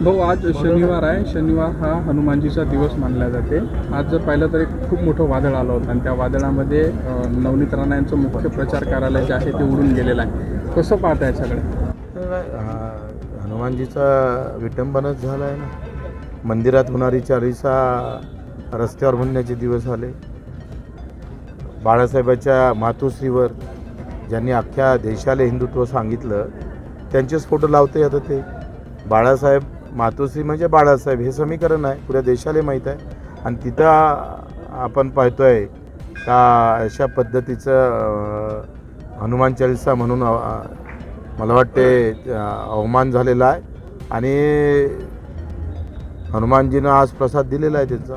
भाऊ आज शनिवार आहे. शनिवार हा हनुमानजीचा दिवस मानला जाते. आज जर पाहिलं तर एक खूप मोठं वादळ आलं होतं आणि त्या वादळामध्ये नवनीत राणा यांचं मुख्य प्रचार कार्यालय जे आहे ते उडून गेलेलं आहे. कसं आहे सगळं? हनुमानजीचा विटंबनच झाला आहे ना. मंदिरात होणारी चालीसा रस्त्यावर म्हणण्याचे दिवस आले. बाळासाहेबाच्या मातोश्रीवर ज्यांनी अख्ख्या देशाला हिंदुत्व सांगितलं त्यांचेच फोटो लावते आता ते. बाळासाहेब मातोश्री म्हणजे बाळासाहेब. हे समीकरण आहे पुऱ्या देशाला माहीत आहे. आणि तिथं आपण पाहतो आहे का अशा पद्धतीचं हनुमान चालिसा म्हणून मला वाटते अवमान झालेला आहे. आणि हनुमानजीनं आज प्रसाद दिलेला आहे त्यांचा.